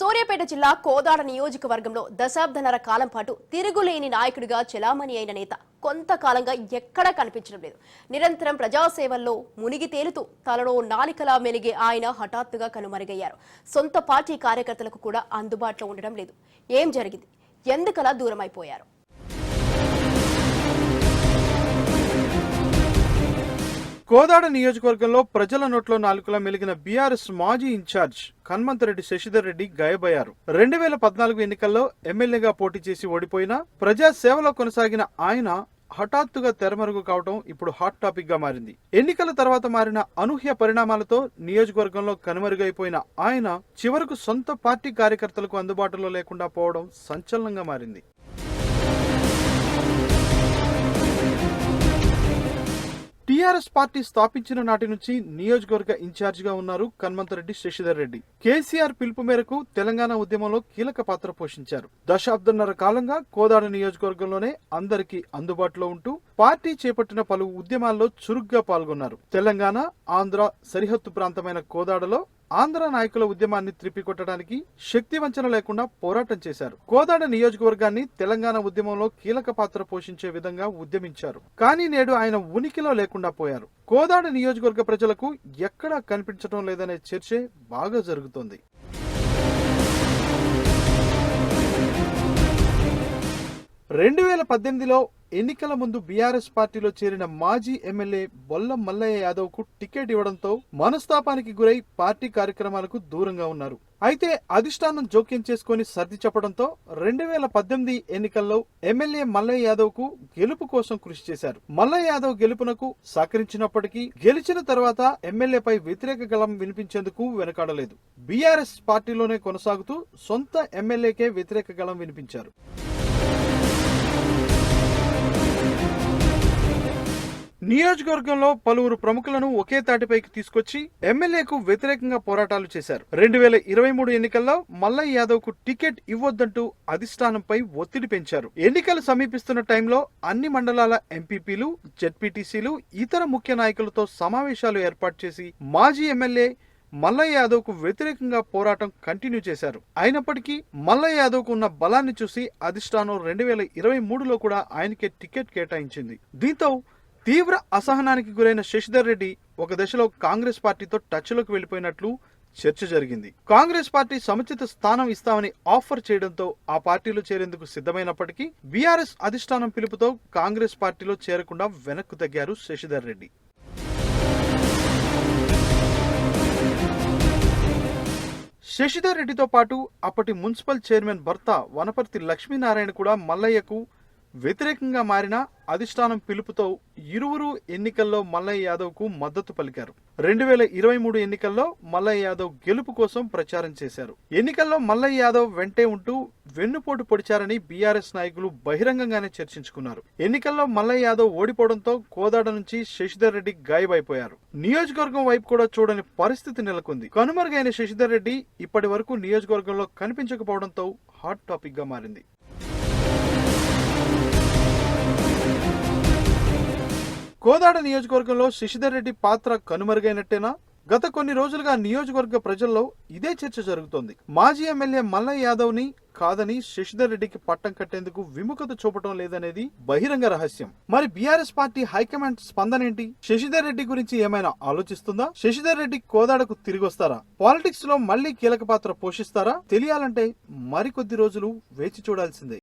సూర్యాపేట జిల్లా కోదాడ నియోజకవర్గంలో దశాబ్దన్నర కాలం పాటు తిరుగులేని నాయకుడిగా చెలామణి అయిన నేత కొంతకాలంగా ఎక్కడా కనిపించడం లేదు. నిరంతరం ప్రజాసేవల్లో మునిగి తేలుతూ తలలో నాలికలా మెలిగే ఆయన హఠాత్తుగా కనుమరుగయ్యారు. సొంత పార్టీ కార్యకర్తలకు కూడా అందుబాటులో ఉండడం లేదు. ఏం జరిగింది? ఎందుకలా దూరమైపోయారు? కోదాడ నియోజకవర్గంలో ప్రజల నోట్లో నాలుగులా మెలిగిన బీఆర్ఎస్ మాజీ ఇన్ఛార్జ్ హనుమంతరెడ్డి శశిధర్ రెడ్డి గాయబయ్యారు. రెండు వేల పద్నాలుగు ఎన్నికల్లో ఎమ్మెల్యేగా పోటీ చేసి ఓడిపోయినా ప్రజా సేవలో కొనసాగిన ఆయన హఠాత్తుగా తెరమరుగు కావడం ఇప్పుడు హాట్ టాపిక్గా మారింది. ఎన్నికల తర్వాత మారిన అనూహ్య పరిణామాలతో నియోజకవర్గంలో కనుమరుగైపోయిన ఆయన చివరకు సొంత పార్టీ కార్యకర్తలకు అందుబాటులో లేకుండా పోవడం సంచలనంగా మారింది. టీఆర్ఎస్ పార్టీ స్థాపించిన నాటి నుంచి నియోజకవర్గ ఇన్ఛార్జిగా ఉన్నారు కన్మంతరెడ్డి శశిధర్ రెడ్డి. కేసీఆర్ పిలుపు మేరకు తెలంగాణ ఉద్యమంలో కీలక పాత్ర పోషించారు. దశాబ్దన్నర కాలంగా కోదాడ నియోజకవర్గంలోనే అందరికీ అందుబాటులో ఉంటూ పార్టీ చేపట్టిన పలు ఉద్యమాల్లో చురుగ్గా పాల్గొన్నారు. తెలంగాణ ఆంధ్ర సరిహద్దు ప్రాంతమైన కోదాడలో ఆంధ్ర నాయకుల ఉద్యమాన్ని త్రిప్పికొట్టడానికి శక్తి వంచన లేకుండా పోరాటం చేశారు. కోదాడ నియోజకవర్గాన్ని తెలంగాణ ఉద్యమంలో కీలక పాత్ర పోషించే విధంగా ఉద్యమించారు. కానీ నేడు ఆయన ఉనికిలో లేకుండా పోయారు. కోదాడ నియోజకవర్గ ప్రజలకు ఎక్కడా కనిపించడం లేదనే చర్చే బాగా జరుగుతోంది. రెండు వేల పద్దెనిమిదిలో ఎన్నికల ముందు బీఆర్ఎస్ పార్టీలో చేరిన మాజీ ఎమ్మెల్యే బొల్లం మల్లయ్య యాదవ్కు టికెట్ ఇవ్వడంతో మనస్తాపానికి గురై పార్టీ కార్యక్రమాలకు దూరంగా ఉన్నారు. అయితే అధిష్టానం జోక్యం చేసుకుని సర్ది చెప్పడంతో రెండు వేల పద్దెనిమిది ఎన్నికల్లో ఎమ్మెల్యే మల్లయ్య యాదవ్కు గెలుపు కోసం కృషి చేశారు. మల్లయ్య యాదవ్ గెలుపునకు సహకరించినప్పటికీ గెలిచిన తర్వాత ఎమ్మెల్యేపై వ్యతిరేక గళం వినిపించేందుకు వెనకాడలేదు. బీఆర్ఎస్ పార్టీలోనే కొనసాగుతూ సొంత ఎమ్మెల్యేకే వ్యతిరేక గళం వినిపించారు. నియోజకవర్గంలో పలువురు ప్రముఖులను ఒకే తాటిపైకి తీసుకొచ్చి ఎమ్మెల్యేకు వ్యతిరేకంగా పోరాటాలు చేశారు. రెండు వేల ఇరవై మూడు ఎన్నికల్లో మల్లయ్య యాదవ్కు టికెట్ ఇవ్వొద్దంటూ అధిష్టానంపై ఒత్తిడి పెంచారు. ఎన్నికలు సమీపిస్తున్న టైంలో అన్ని మండలాల ఎంపీపీలు జెడ్పీటీసీలు ఇతర ముఖ్య నాయకులతో సమావేశాలు ఏర్పాటు చేసి మాజీ ఎమ్మెల్యే మల్లయ్య యాదవ్కు వ్యతిరేకంగా పోరాటం కంటిన్యూ చేశారు. అయినప్పటికీ మల్లయ్య యాదవ్కు ఉన్న బలాన్ని చూసి అధిష్టానం రెండు వేల ఇరవై మూడులో కూడా ఆయనకే టికెట్ కేటాయించింది. దీంతో తీవ్ర అసహనానికి గురైన శశిధర్ రెడ్డి ఒక దశలో కాంగ్రెస్ పార్టీతో టచ్లోకి వెళ్ళిపోయినట్లు చర్చ జరిగింది. కాంగ్రెస్ పార్టీ సముచిత స్థానం ఇస్తామని ఆఫర్ చేయడంతో ఆ పార్టీలో చేరేందుకు సిద్ధమైనప్పటికీ బీఆర్ఎస్ అధిష్టానం పిలుపుతో కాంగ్రెస్ పార్టీలో చేరకుండా వెనక్కు తగ్గారు శశిధర్ రెడ్డి. శశిధర్ రెడ్డితో పాటు అప్పటి మున్సిపల్ చైర్మన్ భర్త వనపర్తి లక్ష్మీనారాయణ కూడా మల్లయ్యకు వ్యతిరేకంగా మారిన అధిష్టానం పిలుపుతో ఇరువురు ఎన్నికల్లో మల్లయ్య యాదవ్కు మద్దతు పలికారు. రెండు వేల ఇరవై మూడు ఎన్నికల్లో మల్లయ్య యాదవ్ గెలుపు కోసం ప్రచారం చేశారు. ఎన్నికల్లో మల్లయ్య యాదవ్ వెంటే ఉంటూ వెన్నుపోటు పొడిచారని బీఆర్ఎస్ నాయకులు బహిరంగంగానే చర్చించుకున్నారు. ఎన్నికల్లో మల్లయ్య యాదవ్ ఓడిపోవడంతో కోదాడ నుంచి శశిధర్ రెడ్డి గాయబైపోయారు. నియోజకవర్గం వైపు కూడా చూడని పరిస్థితి నెలకొంది. కనుమరుగైన శశిధర్ రెడ్డి ఇప్పటి వరకు నియోజకవర్గంలో కనిపించకపోవడంతో హాట్ టాపిక్గా మారింది. కోదాడ నియోజకవర్గంలో శశిధర్ రెడ్డి పాత్ర కనుమరుగైనట్టేనా? గత కొన్ని రోజులుగా నియోజకవర్గ ప్రజల్లో ఇదే చర్చ జరుగుతోంది. మాజీ ఎమ్మెల్యే మల్లయ్య యాదవ్ని కాదని శశిధర్ రెడ్డికి పట్టం కట్టేందుకు విముఖత చూపటం లేదనేది బహిరంగ రహస్యం. మరి బీఆర్ఎస్ పార్టీ హైకమాండ్ స్పందన ఏంటి శశిధర్ రెడ్డి గురించి ఏమైనా ఆలోచిస్తుందా? శశిధర్ రెడ్డి కోదాడకు తిరిగి వస్తారా పాలిటిక్స్లో మళ్ళీ కీలక పాత్ర పోషిస్తారా? తెలియాలంటే మరికొద్ది రోజులు వేచి చూడాల్సిందే.